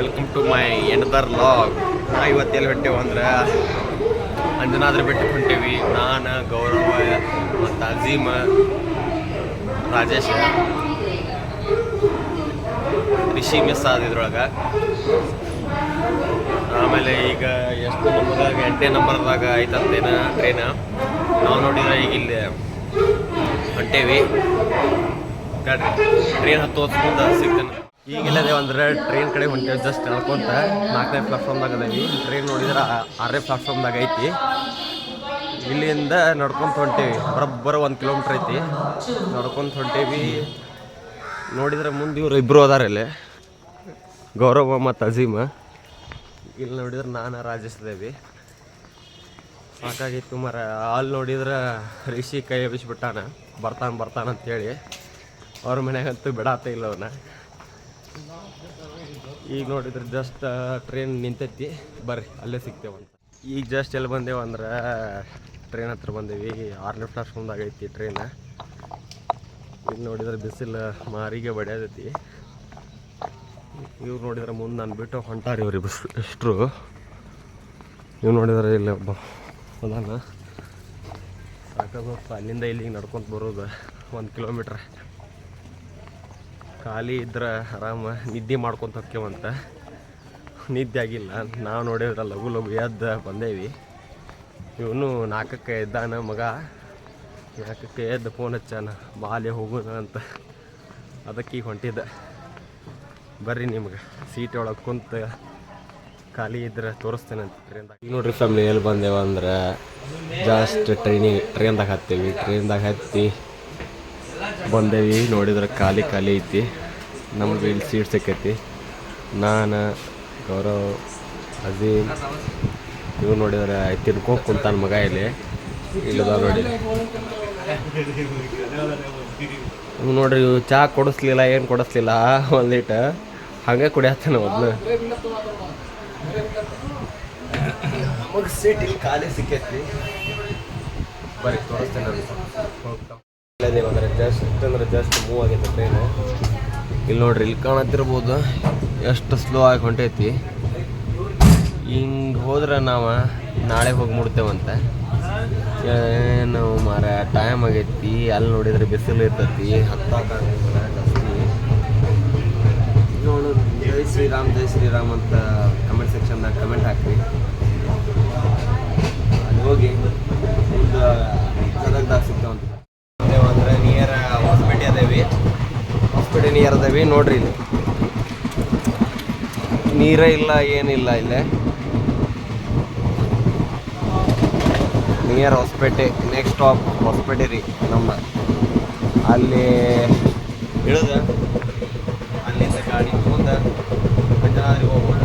Welcome to my another log ನಾ ಇವತ್ತೆಲ್ಲಿ ಹೊಂಟೇವು ಅಂದ್ರೆ ಅಂಜನಾದ್ರಿ ಬೆಟ್ಟಕ್ಕೆ ಹೊಂಟೇವಿ. ನಾನು, ಗೌರವ ಮತ್ತು ಅಜೀಮ, ರಾಜೇಶ, ರಿಷಿ, ಮಿಸ್ ಆದ ಇದ್ರೊಳಗೆ. ಆಮೇಲೆ ಈಗ ಎಷ್ಟು ನಂಬರ್ದಾಗ ಎಂಟನೇ ನಂಬರ್ದಾಗ ಐತಂತೇನ ಟ್ರೈನ್ ನಾವು ನೋಡಿದ್ರೆ ಈಗ ಇಲ್ಲಿ ಹೊಂಟೇವಿ. ಟ್ರೈನ್ ಹತ್ತು ಹೊತ್ತು ಮುಂದೆ ಸಿಗ್ತಾನೆ. ಈಗೆಲ್ಲದೆ ಅಂದ್ರೆ ಟ್ರೈನ್ ಕಡೆ ಹೊಂಟೇವೆ ಜಸ್ಟ್ ನಡ್ಕೊಂತ ನಾಲ್ಕನೇ ಪ್ಲಾಟ್ಫಾರ್ಮ್ದಾಗ ಅದೇವಿ ಟ್ರೈನ್ ನೋಡಿದ್ರೆ ಆರನೇ ಪ್ಲಾಟ್ಫಾರ್ಮ್ದಾಗ ಐತಿ. ಇಲ್ಲಿಂದ ನಡ್ಕೊಂತ ಹೊಂಟೇವಿ, ಬರೋಬ್ಬರ ಒಂದು ಕಿಲೋಮೀಟ್ರ್ ಐತಿ. ನಡ್ಕೊಂತ ಹೊಂಟೇವಿ. ನೋಡಿದ್ರೆ ಮುಂದೆ ಇವ್ರು ಇಬ್ಬರು ಅದಾರ ಇಲ್ಲಿ. ಗೌರವ ಮತ್ತು ಅಜೀಮ. ಇಲ್ಲಿ ನೋಡಿದ್ರೆ ನಾನು ರಾಜೇಶ್ ದೇವಿ. ಸಾಕಾಗಿತ್ತು ಮರ ಅಲ್ಲಿ ನೋಡಿದ್ರೆ ರಿಷಿ ಕೈ ಎಬ್ಬಿಸ್ಬಿಟ್ಟಾನ. ಬರ್ತಾನೆ, ಬರ್ತಾನ ಅಂತೇಳಿ. ಅವ್ರ ಮನೆಗಂತೂ ಬಿಡಾತ ಇಲ್ಲ ಅವನ. ಈಗ ನೋಡಿದ್ರೆ ಜಸ್ಟ್ ಟ್ರೈನ್ ನಿಂತೈತಿ. ಬರ್ರಿ, ಅಲ್ಲೇ ಸಿಗ್ತೇವೆ ಅಂತ. ಈಗ ಜಸ್ಟ್ ಎಲ್ಲಿ ಬಂದೇವು ಅಂದ್ರೆ ಟ್ರೈನ್ ಹತ್ರ ಬಂದೇವಿ. ಆರನೇ ಪ್ಲಾಟ್ಫಾರ್ಮ್ದಾಗ ಐತಿ ಟ್ರೈನ್ ಈಗ ನೋಡಿದ್ರೆ ಬಿಸಿಲು ಮಾರಿಗೆ ಬಡಿಯೋದೈತಿ. ಇವ್ರು ನೋಡಿದ್ರೆ ಮುಂದೆ ನಾನು ಬಿಟ್ಟು ಹೊಂಟಾರಿ ಇವ್ರಿ ಬಸ್ ಎಷ್ಟರು. ಇವ್ರು ನೋಡಿದ್ರೆ ಇಲ್ಲಿ ಒಬ್ಬ ಅದಾನ. ಸಾಕಾಗ ಅಲ್ಲಿಂದ ಇಲ್ಲಿಗೆ ನಡ್ಕೊತ ಬರೋದು ಒಂದು ಕಿಲೋಮೀಟ್ರ್ ಖಾಲಿ ಇದ್ರೆ ಆರಾಮ ನಿದ್ದೆ ಮಾಡ್ಕೊಂತ ಹೊಕ್ಕೇವಂತ. ನಿದ್ದೆ ಆಗಿಲ್ಲ ನಾವು ನೋಡಿದ್ರೆ ಲಘು ಲಘು ಎದ್ದ ಬಂದೇವಿ. ಇವನು ನಾಲ್ಕಕ್ಕೆ ಎದ್ದಾನ ಮಗ. ನಾಲ್ಕಕ್ಕೆ ಎದ್ದು ಫೋನ್ ಹಚ್ಚಾನ. ಬಾಲ್ಯ ಹೋಗೋಣ ಅಂತ. ಅದಕ್ಕೆ ಈಗ ಹೊಂಟಿದ್ದ. ಬರ್ರಿ ನಿಮ್ಗೆ. ಸೀಟ್ ಒಳಗೆ ಕುಂತ ಖಾಲಿ ಇದ್ರೆ ತೋರಿಸ್ತೇನೆ ಅಂತ ಈಗ ನೋಡ್ರಿ ಫ್ಯಾಮಿಲಿ ಎಲ್ಲಿ ಬಂದೇವಂದ್ರೆ ಜಾಸ್ಟ್ ಟ್ರೈನಿಗೆ ಟ್ರೈನ್ದಾಗ ಹತ್ತೀವಿ. ಟ್ರೈನ್ದಾಗ ಹತ್ತಿ ಬಂದೇವಿ, ನೋಡಿದ್ರೆ ಖಾಲಿ ಖಾಲಿ ಐತಿ. ನಮ್ಗೆ ಇಲ್ಲಿ ಸೀಟ್ ಸಿಕ್ಕೈತಿ. ನಾನು, ಗೌರವ್, ಅಜೀಮ್, ಇವ್ರು ನೋಡಿದ್ರೆ ತಿನ್ಕೊಂಡು ಕುಂತಾನ ಮಗ ಇಲ್ಲಿ. ಇಲ್ಲದ ನೋಡಿ. ಇವ್ ನೋಡ್ರಿ ಇವ್ ಚಹಾ ಕೊಡಿಸ್ಲಿಲ್ಲ, ಏನು ಕೊಡಿಸ್ಲಿಲ್ಲ, ಒಂದು ಲೀಟ. ಹಂಗೆ ಕುಡಿಯತ್ತಾನ ಮೊದಲು. ನಮಗೆ ಸೀಟ್ ಇಲ್ಲಿ ಖಾಲಿ ಸಿಕ್ಕೈತಿ. ಬರ್ರಿ ತೋರಿಸ್ತೇನೆ. ಆಗೈತೆ ಇಲ್ಲಿ ನೋಡ್ರಿ, ಇಲ್ಲಿ ಕಾಣತ್ತಿರ್ಬೋದು ಎಷ್ಟು ಸ್ಲೋ ಆಗಿ ಹೊಂಟೈತಿ. ಹಿಂಗೆ ಹೋದ್ರೆ ನಾವು ನಾಳೆ ಹೋಗಿ ಮುಡ್ತೇವಂತ ಏನು ಮಾರ ಟೈಮ್ ಆಗೈತಿ. ಅಲ್ಲಿ ನೋಡಿದ್ರೆ ಬಿಸಿಲು ಇರ್ತೈತಿ. ಹತ್ತಾಗಂಗಿಲ್ಲ ಜಾಸ್ತಿ. ನೋಡು, ಜೈ ಶ್ರೀರಾಮ್ ಜೈ ಶ್ರೀರಾಮ್ ಅಂತ ಕಮೆಂಟ್ ಸೆಕ್ಷನ್ದಾಗ ಕಮೆಂಟ್ ಹಾಕ್ರಿ. ಅಲ್ಲಿ ಹೋಗಿ ಒಂದು ಸಿಗ್ತಾವಂತ. ಅಂದ್ರೆ ನಿಯರ್ ಹೊಸಪೇಟೆ ಅದೇವಿ. ಹೊಸಪೇಟೆ ನಿಯರ್ ಅದೇವಿ. ನೋಡ್ರಿ ಇಲ್ಲಿ. ನೀರೇ ಇಲ್ಲ ಏನಿಲ್ಲ ಇಲ್ಲೇ near Hospet next stop Hospet ರೀ ನಮ್ಮ. ಅಲ್ಲಿ ಇಳಿದ, ಅಲ್ಲಿಂದ ಗಾಡಿ ಮುಂದೆ ಅಂಜನಾದ್ರಿಗೆ ಹೋಗೋಣ.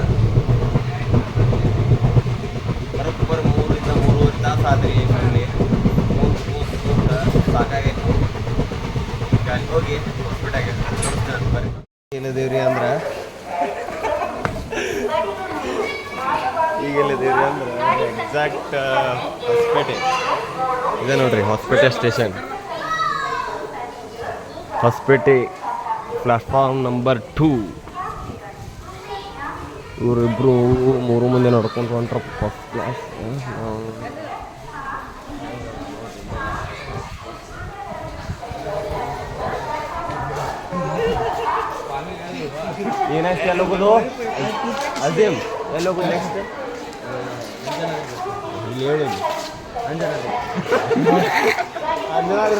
ಬರೋಬ್ಬರ ಮೂರಿಂದ ಮೂರುವರೆ ತಾಸು ಆದ್ರಿ ಫ್ಯಾಮಿಲಿ ಮೂರು ಮೂರು ಮೂರು ಈಗ ಅಲ್ಲಿ ಹೋಗಿ ಹೊಸಪೇಟೆಗೆ ತೋರಿಸ್ತೇನೆ ಬರ್ರಿ ಏನಿದೇವ್ರಿ ಅಂದ್ರೆ? ಈಗ ಎಲ್ಲಿದ್ದೀರಿ ಅಂದ್ರೆ? ಎಕ್ಸಾಕ್ಟ್ ಹೊಸಪೇಟೆ ಇದೆ ನೋಡ್ರಿ Hospet station Hospet platform number two ಇವರಿಬ್ಬರು ಮೂರು ಮಂದಿ ನಡ್ಕೊಂಡು ಹೊಂಟ್ರ ಫಸ್ಟ್ ಕ್ಲಾಸ್ ಏನಾಯ್ತು ಎಲ್ಲಿ ಹೋಗೋದು ಎಲ್ಲೋಗು ಎಲ್ಲಿ ಹೋಗೋದು ನೆಕ್ಸ್ಟ್ ಇಲ್ಲಿ ಹೇಳಿ ಅಂಜನಾದ್ರಿ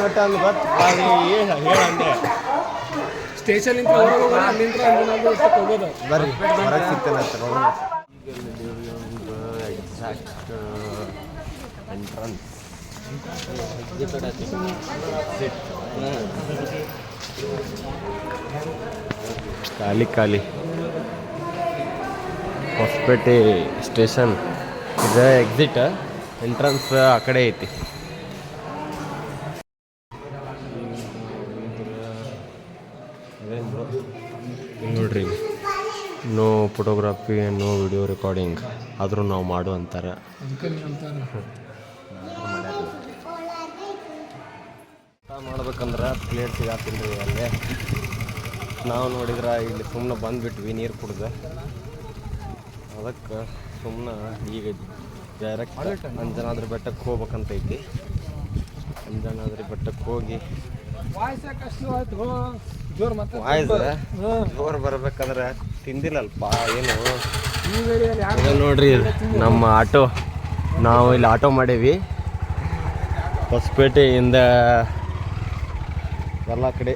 ಮಟ್ಟ ಹೇಳ ಹೇಳಂದೆ ಸ್ಟೇಷನ್ ಇಂದ ಹೊರಗೆ ಹೋಗೋಣ ಅಲ್ಲಿಂದ ಅಂಜನಾದ್ರಿ ಬೆಟ್ಟಕ್ಕೆ ಹೋಗೋದು ಬರ್ರಿ ಹೊರಗೆ ಸಿಗ್ತಾನೆ ಅಂತ ನೋಡೋಣ ಎಕ್ಸಾಕ್ಟ್ ಎಂಟ್ರನ್ಸ್ ಖಾಲಿ ಖಾಲಿ. ಹೊಸಪೇಟೆ ಸ್ಟೇಷನ್. ಇದು ಎಕ್ಸಿಟ್ ಎಂಟ್ರನ್ಸ್ ಆ ಕಡೆ ಐತಿ. ನೋಡ್ರಿ no photography no video recording ಆದರೂ ನಾವು ಮಾಡು ಅಂತಾರೆ. ಅದಕ್ಕೆ ಪ್ಲೇಟ್ ಊಟ ರೀ ಅಲ್ಲೇ. ನಾವು ನೋಡಿದ್ರೆ ಇಲ್ಲಿ ಸುಮ್ಮನೆ ಬಂದುಬಿಟ್ವಿ ನೀರು ಕುಡ್ದು. ಅದಕ್ಕೆ ಸುಮ್ಮನೆ ಈಗ ಡೈರೆಕ್ಟ್ ಅಂಜನಾದ್ರಿ ಬೆಟ್ಟಕ್ಕೆ ಹೋಗ್ಬೇಕಂತೈತಿ. ಅಂಜನಾದ್ರಿ ಬೆಟ್ಟಕ್ಕೆ ಹೋಗಿ ಜೋರ್ ಬರ್ಬೇಕಂದ್ರೆ ತಿಂದಿಲ್ಲಲ್ಪ, ಏನು? ನೋಡ್ರಿ ನಮ್ಮ ಆಟೋ, ನಾವು ಇಲ್ಲಿ ಆಟೋ ಮಾಡೀವಿ. ಹೊಸಪೇಟೆಯಿಂದ ಎಲ್ಲ ಕಡೆ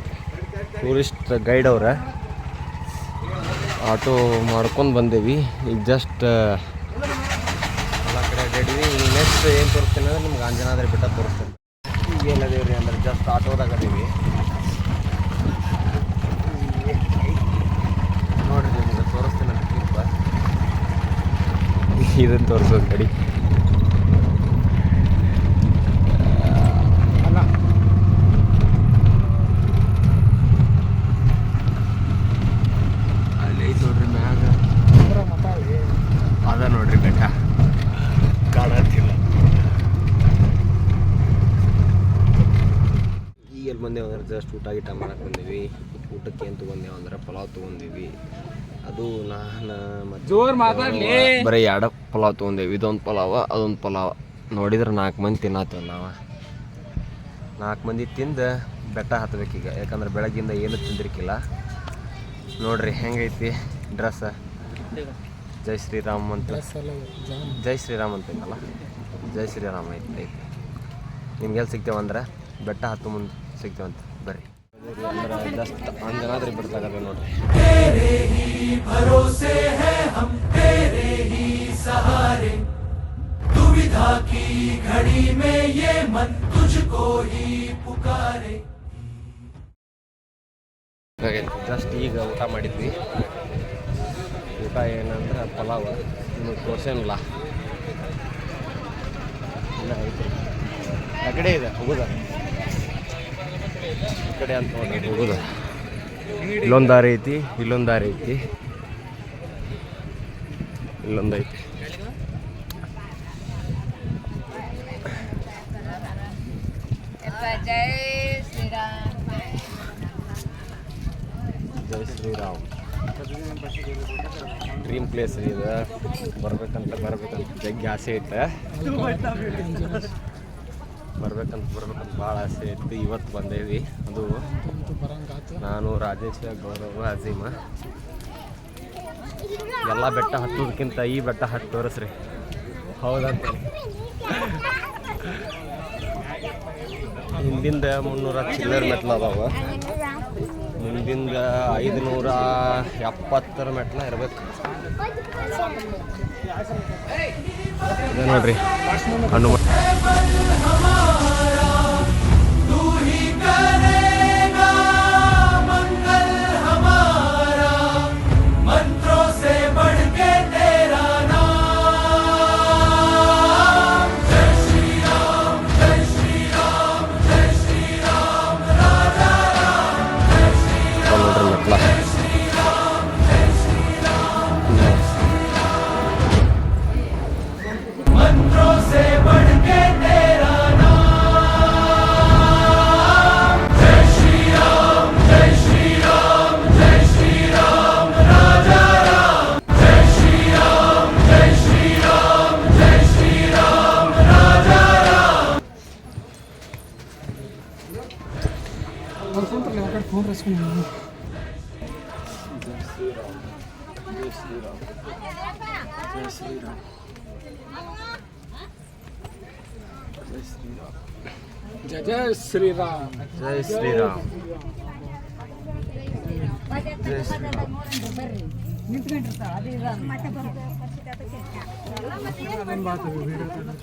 ಟೂರಿಸ್ಟ್ ಗೈಡ್ ಅವ್ರ. ಆಟೋ ಮಾಡ್ಕೊಂಡು ಬಂದೇವಿ. ಈಗ ಜಸ್ಟ್ ಎಲ್ಲ ಕಡೆ ಅಡ್ಡಾಡಿವಿ ಈಗ ನೆಕ್ಸ್ಟ್ ಏನು ತೋರಿಸ್ತೀನಿ ಅಂದ್ರೆ ನಿಮ್ಗೆ ಅಂಜನಾದ್ರಿ ಬೆಟ್ಟ ತೋರಿಸ್ತೀನಿ. ಈಗ ಏನದೇವ್ರಿ ಅಂದ್ರೆ ಜಸ್ಟ್ ಆಟೋದಾಗ ಅದೀವಿ ನೋಡಿರಿ ನಿಮ್ಗೆ ತೋರಿಸ್ತೀನಿ ಅಂತ ಇದನ್ನು ತೋರಿಸೋದು ಕಡಿ ಅಲ್ಲ ಅಲ್ಲಿ ಐತೆ ನೋಡ್ರಿ ಮ್ಯಾಗ ಪೂರ ಮಾತಾಡಿ ಅದ ನೋಡ್ರಿ ಬೆಟ್ಟ ಕಾಣತ್ತಿಲ್ಲ ಈಗ ಎಲ್ಲಿ ಬಂದೇವು ಅಂದ್ರೆ ಜಸ್ಟ್ ಊಟ ಗೀಟ ಮಾಡಕ್ಕೆ ಬಂದೀವಿ. ಊಟಕ್ಕೆ ಏನು ತೊಗೊಂಡೇವು ಅಂದ್ರೆ ಪಲಾವ್ ತೊಗೊಂಡೀವಿ. ಅದು ನಾನು ಮತ್ತೆ ಮಾತಾಡಲಿ. ಬರೀ ಎರಡು ಪಲಾವ್ ತೊಗೊಂಡೇವಿ. ಇದೊಂದು ಪಲಾವ ಅದೊಂದು ಪಲಾವ. ನೋಡಿದ್ರೆ ನಾಲ್ಕು ಮಂದಿ ತಿನ್ನತ್ತೇವೆ ನಾವು. ನಾಲ್ಕು ಮಂದಿ ತಿಂದು ಬೆಟ್ಟ ಹತ್ತಬೇಕೀಗ ಯಾಕಂದ್ರೆ ಬೆಳಗ್ಗಿಂದ ಏನು ತಿಂದಿರ್ಕಿಲ್ಲ. ನೋಡ್ರಿ ಹೆಂಗೈತಿ ಡ್ರೆಸ್. ಜೈ ಶ್ರೀರಾಮ್ ಅಂತ. ಜೈ ಶ್ರೀರಾಮ್ ಅಂತೈತಲ್ಲ ಜೈ ಶ್ರೀರಾಮ್ ಐತಿ. ಐತಿ ನಿಮ್ಗೆಲ್ಲಿ ಸಿಗ್ತೇವಂದ್ರೆ ಬೆಟ್ಟ ಹತ್ತು ಮುಂದೆ ಸಿಗ್ತೇವಂತ. ಬರ್ರಿ ಅಂಜನಾದ್ರಿ ಬಿಡ್ತಾಗದ ನೋಡ್ರಿ ಜಸ್ಟ್ ಈಗ ಊಟ ಮಾಡಿದ್ವಿ. ಊಟ ಏನಂದ್ರೆ ಪಲಾವ್. ಇನ್ನು ತೋರ್ಸೇನಿಲ್ಲ ಇಲ್ಲ ಕಡೆ ಇದೆ ಹೋಗುದ ಈ ಕಡೆ ಅಂತ ಹೋಗೋದು ಇಲ್ಲೊಂದು ದಾರಿ ಐತಿ ಇಲ್ಲೊಂದು ದಾರಿ ಐತಿ ಇಲ್ಲೊಂದು ಐತಿ. ಜೈ ಶ್ರೀರಾಮ್. ಶ್ರೀರಾಮ್ ಡ್ರೀಮ್ ಪ್ಲೇಸ್ ಇದು. ಬರ್ಬೇಕಂತ ಬರ್ಬೇಕಂತ ಜಗ್ಗಿ ಆಸೆ ಐತೆ ಬರ್ಬೇಕಂತ ಬರ್ಬೇಕಂತ ಭಾಳ ಆಸೆ ಇತ್ತು. ಇವತ್ತು ಬಂದೇವಿ. ಅದು ನಾನು, ರಾಜೇಶ, ಗೌರವ, ಅಜೀಮ. ಎಲ್ಲ ಬೆಟ್ಟ ಹತ್ತೋದಕ್ಕಿಂತ ಈ ಬೆಟ್ಟ ಹತ್ತಿ ತೋರಿಸ್ರಿ. ಹೌದಂತ. ಹಿಂದಿಂದ ಮುನ್ನೂರ ಚಿಲ್ಲರ್ ಮೆಟ್ಲು ಅದಾವ. ಮುಂದಿಂದ ಐದುನೂರ ಎಪ್ಪತ್ತರ ಮೆಟ್ಲ ಇರ್ಬೇಕು. ನೋಡ್ರಿ. ನೋಡ್ರಿ बल हमारा। ಆ ಕಡೆ ಫೋನ್ ರಸ್ಕೊಂಡು ಜಯ ಜಯ ಶ್ರೀರಾಮ್ ಜೈ ಶ್ರೀರಾಮ್ ಅದೊಂದು ಬಾತು ವಿಡಿಯೋ ತೆಗೆದು.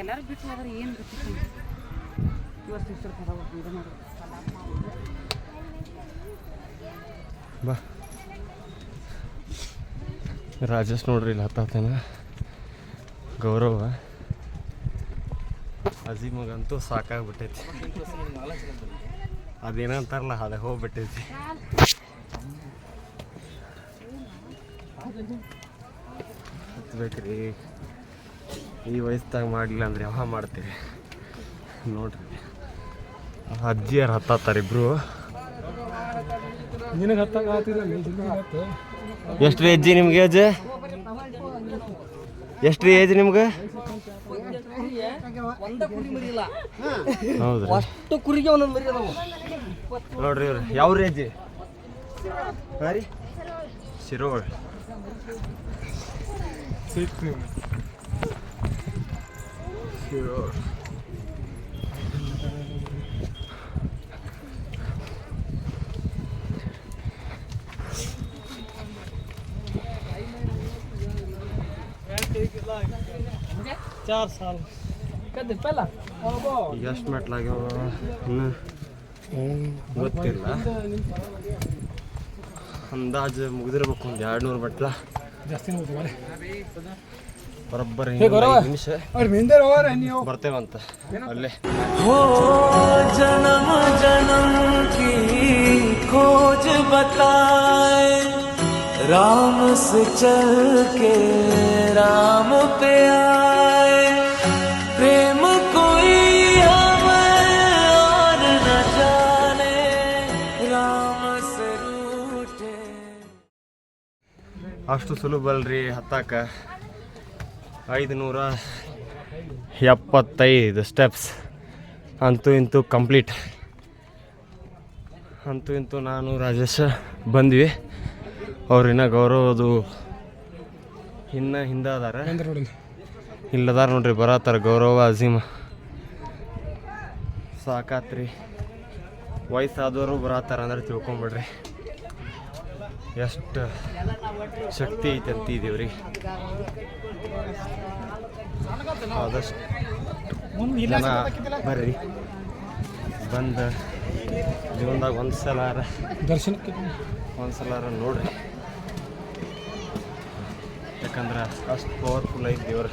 ಎಲ್ಲರೂ ಬಿಟ್ಟು ಹೋದ್ರೆ ಏನು ಗೊತ್ತಿಲ್ಲ ಇವತ್ತು ಇಷ್ಟು ಇದು ಮಾಡಿ ಬಾ. ರಾಜೇಶ್ ನೋಡ್ರಿ ಇಲ್ಲಿ ಹತ್ತಾತೇನ ಗೌರವ. ಅಜೀಮಗಂತೂ ಸಾಕಾಗ್ಬಿಟ್ಟೈತಿ. ಅದೇನಂತಾರಲ್ಲ, ಅದೇ ಹೋಗ್ಬಿಟ್ಟೈತಿ. ಹತ್ಬೇಕ್ರಿ. ಈ ವಯಸ್ಸಾಗ ಮಾಡಲಿಲ್ಲ ಅಂದ್ರೆ ಯಾವ ಮಾಡ್ತೀರಿ? ನೋಡ್ರಿ. ಅಜ್ಜಿಯರು ಹತ್ತಾತಾರ ಇಬ್ರು. ನಿನಗೆ ಹತ್ತಾಗ ಎಷ್ಟು ರೀ ಅಜ್ಜಿ ನಿಮ್ಗೆ ಏಜ್ ಎಷ್ಟು ರೀ ಏಜ್ ನಿಮ್ಗೆ? ಅಷ್ಟು ಕುರಿಗೆ ಒಂದೊಂದು ಮರಿ ಅದಾವು. ನೋಡ್ರಿ ಇವ್ರು. ಯಾವ ರೀ ಅಜ್ಜಿ? ಹಾಂ ರೀ. ಶಿರೋಳ್. ಶಿರೋಳ್. ಚಾರ್ ಸಾಲ್ ಕದ್ದಿಪ್ಪಲ್ಲ ಈಗ ಎಷ್ಟು ಮೆಟ್ಲಾಗ್ಯಾವ ಇನ್ನು ಗೊತ್ತಿಲ್ಲ ಅಂದಾಜು ಮುಗಿದಿರ್ಬೇಕು ಒಂದು ಎರಡು ನೂರು ಮೆಟ್ಲ ಜಾಸ್ತಿ ನೋಡ್ತೀವಿ ಬರೋಬ್ಬರಿ ಹೇ ಗೌರವ. ನಿಮಿಷ ಅವ್ರು ಮಿಂದೆ ಹೋಗ್ರೆ ನೀವು ಬರ್ತೇವಂತ ಅಲ್ಲೇ हो जन्म जन्म की खोज बताए राम से चल के राम पे आए ಅಷ್ಟು ಸುಲಭ ಅಲ್ರಿ ಹತ್ತಾಕ. ಐದು ನೂರ ಎಪ್ಪತ್ತೈದು ಸ್ಟೆಪ್ಸ್ ಅಂತೂ ಇಂತೂ ಕಂಪ್ಲೀಟ್ ಅಂತೂ ಇಂತೂ ನಾನು ರಾಜೇಶ ಬಂದ್ವಿ. ಅವ್ರಿನ್ನ ಗೌರವದು ಇನ್ನ ಹಿಂದೆ ಅದಾರ ಇಲ್ಲದಾರ ನೋಡ್ರಿ ಬರತ್ತಾರ ಗೌರವ ಅಜೀಮ. ಸಾಕಾತ್ರಿ. ವಯಸ್ಸಾದವರು ಬರತ್ತಾರ ಅಂದ್ರೆ ತಿಳ್ಕೊಂಬಿಡ್ರಿ. ಎಷ್ಟು ಶಕ್ತಿ ಐತೆ ಅಂತ ರೀ ಆದಷ್ಟು ಜನ ಬರ್ರಿ. ಬಂದು ಜೀವನದಾಗ ಒಂದು ಸಲ ದರ್ಶನಕ್ಕೆ ಒಂದು ಸಲ ನೋಡ್ರಿ. ಯಾಕಂದ್ರೆ ಅಷ್ಟು ಪವರ್ಫುಲ್ ಐತಿ ದೇವ್ರು.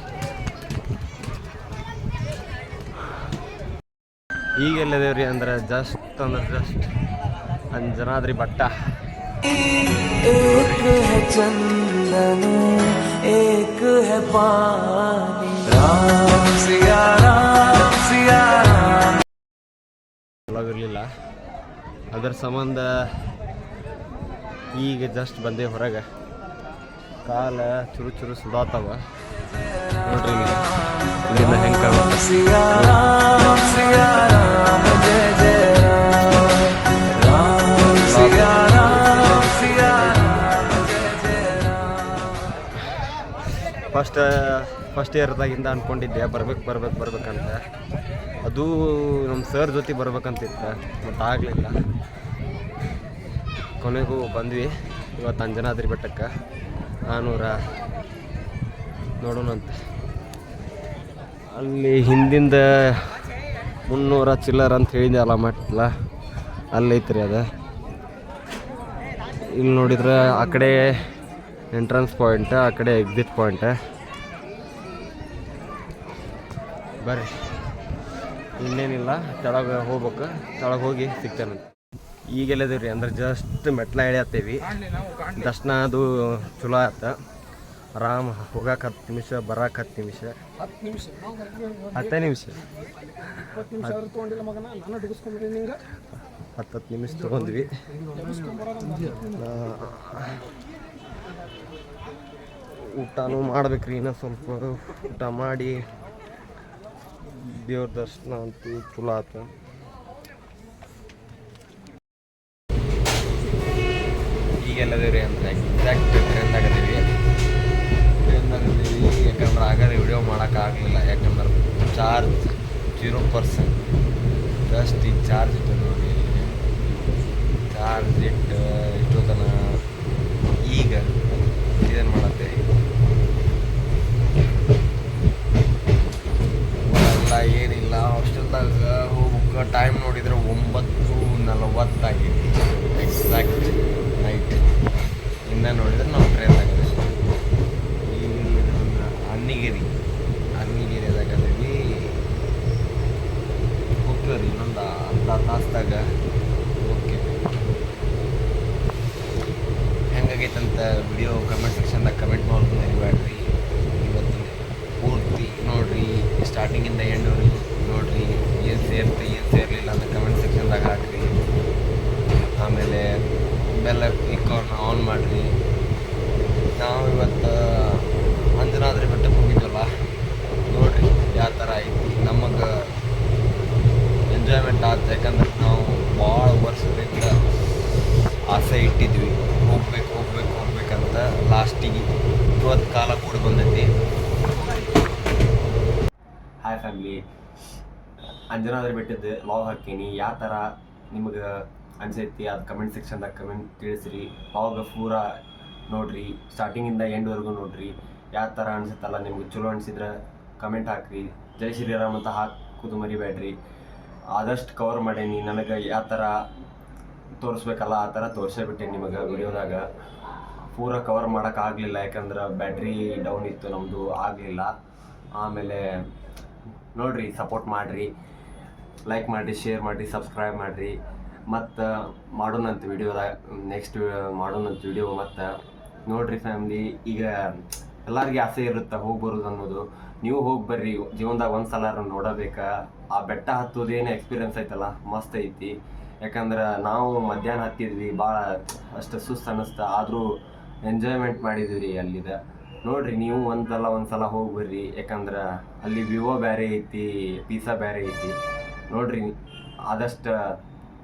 ಈಗೆಲ್ಲ ದೇವ್ರಿ ಅಂದ್ರೆ ಜಸ್ಟ್ ಅಂದ್ರೆ ಜಸ್ಟ್ ಅಂಜನಾದ್ರಿ ಬಟ್ಟ एक है चंदन एक है पानी राम सिया राम सिया राम ಒಳಗಿರಲಿಲ್ಲ ಅದರ ಸಂಬಂಧ ಈಗ ಜಸ್ಟ್ ಬಂದೆ ಹೊರಗೆ ಕಾಲ ಚುರು ಚುರು ಸುಡಾತವ ನೋಡ್ರಿ ಇಲ್ಲಿ. ಇಲ್ಲಿಂದ ಹೆಂಗೆ ಫಸ್ಟ್ ಫಸ್ಟ್ ಇಯರ್ದಾಗಿಂದ ಅಂದ್ಕೊಂಡಿದ್ದೆ ಬರ್ಬೇಕು ಬರ್ಬೇಕು, ಬರ್ಬೇಕಂತ. ಅದು ನಮ್ಮ ಸರ್ ಜೊತೆ ಬರ್ಬೇಕಂತಿತ್ತು ಮತ್ತು ಆಗಲಿಲ್ಲ. ಕೊನೆಗೂ ಬಂದ್ವಿ, ಇವತ್ತು ಅಂಜನಾದ್ರಿ ಬೆಟ್ಟಕ್ಕೆ. ನಾನೂರ ನೋಡೋಣಂತೆ ಅಲ್ಲಿ ಹಿಂದಿಂದ ಮುನ್ನೂರ ಚಿಲ್ಲರ್ ಅಂತ ಹೇಳಿದೆ ಅಲ್ಲ ಮಟ್ಲ. ಅಲ್ಲೈತ್ರಿ ಅದು. ಇಲ್ಲಿ ನೋಡಿದ್ರೆ ಆ ಕಡೆ ಎಂಟ್ರೆನ್ಸ್ ಪಾಯಿಂಟ್ ಆ ಕಡೆ ಎಕ್ಸಿಟ್ ಪಾಯಿಂಟ್ ಬರ್ರಿ. ಇನ್ನೇನಿಲ್ಲ ಕೆಳಗೆ ಹೋಗ್ಬೇಕು. ಕೆಳಗೆ ಹೋಗಿ ಸಿಗ್ತೇನೆ ಈಗೆಲ್ಲದೇವ್ರಿ ಅಂದ್ರೆ ಜಸ್ಟ್ ಮೆಟ್ಲ ಎಳೆಯತ್ತೇವಿ. ದರ್ಶನ ಅದು ಚಲೋ ಆಯ್ತ. ಆರಾಮ ಹೋಗಕ್ಕೆ ಹತ್ತು ನಿಮಿಷ ಬರಕ್ಕೆ ಹತ್ತು ನಿಮಿಷ. ಹತ್ತು ನಿಮಿಷ. ಹತ್ತು ಹತ್ತು ನಿಮಿಷ ತೊಗೊಂಡ್ವಿ. ಊಟನೂ ಮಾಡ್ಬೇಕ್ರಿ ಇನ್ನೂ ಸ್ವಲ್ಪ ಊಟ ಮಾಡಿ. ದೇವ್ರ ದರ್ಶನ ಅಂತೂ ಚಲೋ ಆತ. ಈಗೆಲ್ಲದೇವ್ರಿ ಅಂತ ಎಕ್ಸಾಕ್ಟ್ ಟ್ರೆಂಡ್ ಆಗದೇವಿ ಟ್ರೆಂಡ್ ಆಗದೇವಿ ಯಾಕಂದ್ರೆ ಆಗದೆ ವಿಡಿಯೋ ಮಾಡೋಕ್ಕಾಗಲಿಲ್ಲ ಯಾಕಂದ್ರೆ ಚಾರ್ಜ್ ಜೀರೋ ಪರ್ಸೆಂಟ್ ಜಸ್ಟ್ ಈಗ ಚಾರ್ಜ್ ಇಟ್ಟು ನೋಡಿ. ಚಾರ್ಜ್ ಇಟ್ಟು ಇಷ್ಟೊತ್ತನ ಈಗ ಏನು ಮಾಡತ್ತೆ ಎಲ್ಲ ಏನಿಲ್ಲ ಹಾಸ್ಟೆಲ್ದಾಗ ಹೋಗ್ಬೇಕು ಟೈಮ್ ನೋಡಿದ್ರೆ ಒಂಬತ್ತು ನಲವತ್ತಾಗಿತ್ತು ಎಕ್ಸಾಕ್ಟ್ ನೈಟ್ ಇನ್ನು ನೋಡಿದ್ರೆ ನಾವು ಟ್ರೈನ್ದಾಗ ಈಗ ಅನ್ನಿಗಿರಿ ಅನ್ನಿಗಿರಿದಾಗ ಅದೀವಿ ಹೋಗ್ತೀವಿ ರೀ ಇನ್ನೊಂದು ಅರ್ಧ ತಾಸ್ದಾಗ ಓಕೆ ಹೆಂಗಾಗೈತಂತ ವಿಡಿಯೋ ಕಮೆಂಟ್ ಸೆಕ್ಷನ್ದಾಗ ಕಮೆಂಟ್ ಮಾಡೋದು ಮರಿಬೇಡ್ರಿ ಇವತ್ತು ಪೂರ್ತಿ ನೋಡ್ರಿ ಸ್ಟಾರ್ಟಿಂಗಿಂದ ಎಂಡ್ವರೆಗೂ ನೋಡ್ರಿ ಏನು ಸೇರ್ತು ಏನು ಸೇರಲಿಲ್ಲ ಅಂತ ಕಮೆಂಟ್ ಸೆಕ್ಷನ್ದಾಗ ಹಾಕ್ರಿ ಆಮೇಲೆ ಬೆಲ್ಲ ಇಕ್ಕೋಣ ಆನ್ ಮಾಡಿರಿ ನಾವು ಇವತ್ತು ಅಂಜನಾದ್ರಿ ಬೆಟ್ಟಕ್ಕೆ ಹೋಗಿದ್ವಲ್ಲ ನೋಡ್ರಿ ಯಾವ ಥರ ಐತಿ ನಮಗೆ ಎಂಜಾಯ್ಮೆಂಟ್ ಆಯ್ತು ಯಾಕಂದ್ರೆ ನಾವು ಭಾಳ ವರ್ಷದಿಂದ ಆಸೆ ಇಟ್ಟಿದ್ವಿ. ಹೋಗ್ಬೇಕು ಹೋಗ್ಬೇಕು ಹೋಗ್ಬೇಕಂತ ಲಾಸ್ಟಿಗೆ ಇವತ್ತು ಕಾಲ ಕೂಡ ಬಂದೈತಿ. ಹಾಯ್ ಫ್ಯಾಮ್ಲಿ ಅಂಜನಾದ್ರೆ ಬಿಟ್ಟಿದ್ದೆ ಲಾಗ್ ಹಾಕೀನಿ ಯಾವ ಥರ ನಿಮಗೆ ಅನ್ಸೈತಿ, ಅದು ಕಮೆಂಟ್ ಸೆಕ್ಷನ್ದಾಗ ಕಮೆಂಟ್ ತಿಳಿಸ್ರಿ. ಲಾಗ್ ಪೂರ ನೋಡ್ರಿ ಸ್ಟಾರ್ಟಿಂಗಿಂದ ಎಂಡ್ವರೆಗೂ ನೋಡ್ರಿ. ಯಾವ ಥರ ಅನ್ಸುತ್ತಲ್ಲ, ನಿಮ್ಗೆ ಚಲೋ ಅನ್ಸಿದ್ರೆ ಕಮೆಂಟ್ ಹಾಕ್ರಿ. ಜೈ ಶ್ರೀರಾಮ್ ಅಂತ ಹಾಕೋದು ಮರಿಬೇಡ್ರಿ. ಆದಷ್ಟು ಕವರ್ ಮಾಡೇನಿ. ನನಗೆ ಯಾವ ಥರ ತೋರಿಸ್ಬೇಕಲ್ಲ ಆ ಥರ ತೋರಿಸೇ ಬಿಟ್ಟೆ ನಿಮಗೆ ವಿಡಿಯೋದಾಗ. ಪೂರ ಕವರ್ ಮಾಡೋಕ್ಕಾಗಲಿಲ್ಲ ಯಾಕಂದ್ರೆ ಬ್ಯಾಟ್ರಿ ಡೌನ್ ಇತ್ತು ನಮ್ಮದು ಆಗಲಿಲ್ಲ. ಆಮೇಲೆ ನೋಡ್ರಿ ಸಪೋರ್ಟ್ ಮಾಡಿರಿ. ಲೈಕ್ ಮಾಡಿರಿ ಶೇರ್ ಮಾಡಿರಿ ಸಬ್ಸ್ಕ್ರೈಬ್ ಮಾಡಿರಿ. ಮತ್ತು ಮಾಡೋಣಂತ ವಿಡಿಯೋದಾಗ ನೆಕ್ಸ್ಟ್ ಮಾಡೋಣಂತ ವಿಡಿಯೋ ಮತ್ತು ನೋಡ್ರಿ ಫ್ಯಾಮ್ಲಿ ಈಗ ಎಲ್ಲರಿಗೆ ಆಸೆ ಇರುತ್ತೆ ಹೋಗಿ ಬರೋದು ಅನ್ನೋದು. ನೀವು ಹೋಗಿ ಬರ್ರಿ, ಜೀವನದಾಗ ಒಂದು ಸಲ ನೋಡಬೇಕಾ. ಆ ಬೆಟ್ಟ ಹತ್ತೋದೇನು ಎಕ್ಸ್ಪೀರಿಯನ್ಸ್ ಐತಲ್ಲ, ಮಸ್ತ್ ಐತಿ. ಯಾಕಂದ್ರೆ ನಾವು ಮಧ್ಯಾಹ್ನ ಹತ್ತಿದ್ವಿ ಭಾಳ ಅಷ್ಟು ಸುಸ್ತು ಅನ್ನಿಸ್ತ ಆದರೂ ಎಂಜಾಯ್ಮೆಂಟ್ ಮಾಡಿದ್ವಿ ರೀ ಅಲ್ಲಿದ. ನೋಡ್ರಿ, ನೀವು ಒಂದಲ್ಲ ಒಂದ್ಸಲ ಹೋಗಿ ಬರ್ರಿ ಯಾಕಂದ್ರೆ ಅಲ್ಲಿ ವಿವೋ ಬೇರೆ ಐತಿ ಪೀಸಾ ಬೇರೆ ಐತಿ. ನೋಡ್ರಿ, ಆದಷ್ಟು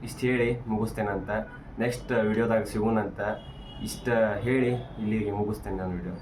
ಇಷ್ಟು ಹೇಳಿ ಮುಗಿಸ್ತೇನಂತ. ನೆಕ್ಸ್ಟ್ ವಿಡಿಯೋದಾಗ ಸಿಗೋಣಂತ. ಇಷ್ಟು ಹೇಳಿ ಇಲ್ಲಿಗೆ ಮುಗಿಸ್ತೇನೆ ನಾನು ವಿಡಿಯೋ